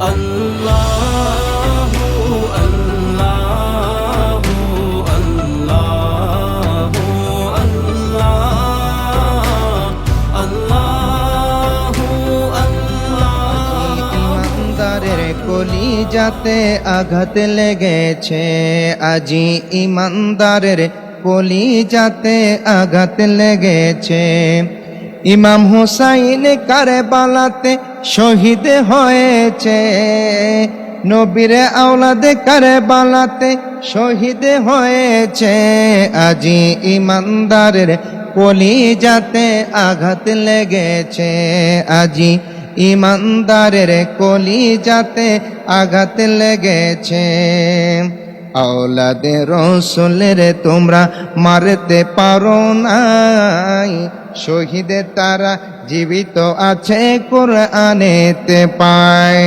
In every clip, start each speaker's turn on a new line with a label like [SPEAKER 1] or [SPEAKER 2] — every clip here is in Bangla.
[SPEAKER 1] আল্লাহ আল্লাহ আল্লাহ আল্লাহ আল্লাহ
[SPEAKER 2] ইমানদারের কলি যাতে আঘাত লেগেছে। আজি ইমানদারের কলি যাতে আঘাত লেগেছে। ইমাম হুসাইন কারবালাতে শহীদ হয়েছে। নবীর আওলাদে কারবালাতে শহীদ হয়েছে। আজি ইমানদারের কলি যাতে আঘাত লেগেছে। আজি ইমানদারের কলি যাতে আঘাত লেগেছে। আওলাদে রসুলের তোমরা মারতে পারো নাই। শহীদে তারা জীবিত আছে কোরআনেতে পায়।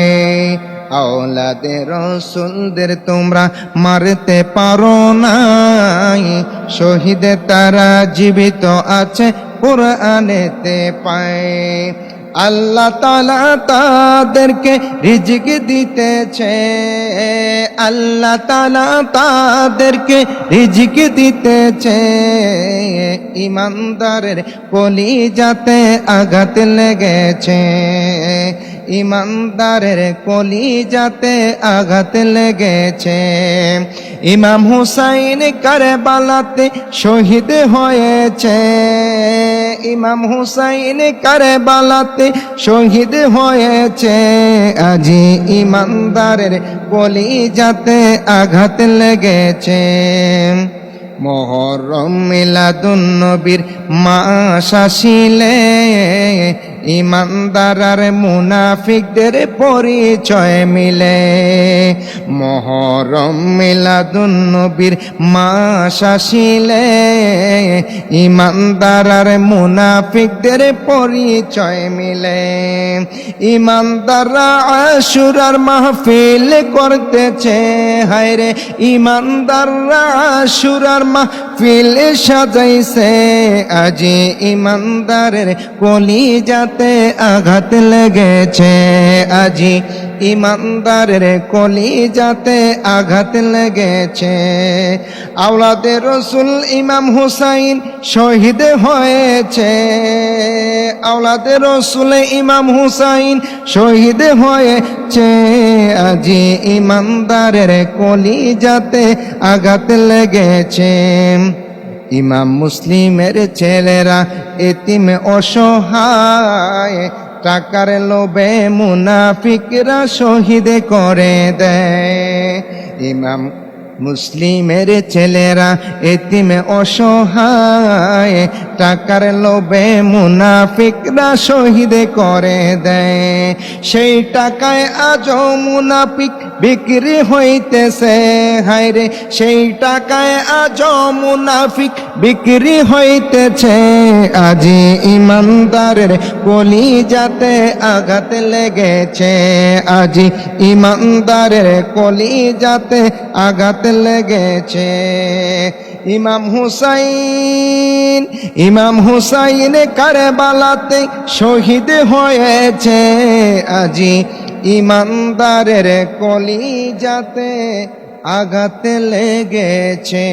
[SPEAKER 2] আওলাদে রসুলদের তোমরা মারতে পারো নাই। শহীদে তারা জীবিত আছে কোরআনেতে পায়। আল্লাহ তালা তাদেরকে রিজিক দিতেছে। আল্লাহ তালা তাদেরকে রিজিক দিতেছে। ইমানদারের কলি যাতে আঘাত লেগেছে। ইমানদারের কলি যাতে আঘাত লেগেছে। ইমাম হুসাইন কারবালাতে শহীদ হয়েছে। ইমাম হুসাইন কারবালাতে শহীদ হয়েছে। আজি ইমানদারের কলি যাতে আঘাত লেগেছে। মহরম মিলাদুন নবীর মাস আসিলে ইমানদার আর মুনাফিকদের পরিচয় মিলে। মহরম মিলাদুন নবীর মাস আসিলে, ইমানদার আর মুনাফিকদের পরিচয় মিলে। ইমানদাররা আশুরার মাহফিল করতেছে, হায়রে ইমানদাররা আশুরার মাহফিল সাজাইছে। আজি ইমানদারের কলি যাতে আঘাত লেগেছে। আজি ইমানদারের কলি যাতে আঘাত লেগেছে। আওলাদের রসুল ইমাম হুসাইন শহীদ হয়েছে। আওলাদের রসুল ইমাম হুসাইন শহীদ হয়েছে। আজি ইমানদারের কলি যাতে আঘাত লেগেছে। ইমাম মুসলিমের ছেলেরা এতিম অসহায়, টাকার লোভে মুনাফিকরা শহীদ করে দেয়। ইমাম মুসলিমের ছেলেরা এতিমে অসহায়, টাকার লোভে মুনাফিকরা শহীদ করে দেয়। সেই টাকায় আজ মুনাফিক বিক্রি হইতেছে হায়রে সেই টাকায় আজ মুনাফিক বিক্রি হইতেছে। আজি ইমানদারের কলি যাতে আঘাত লেগেছে। আজি ইমানদারের কলি যাতে আঘাত লেগেছে। ইমাম হুসাইন ইমাম হুসাইন কারবালাতে শহীদ হয়েছে। আজি ইমানদারের কলি যাতে আঘাত লেগেছে।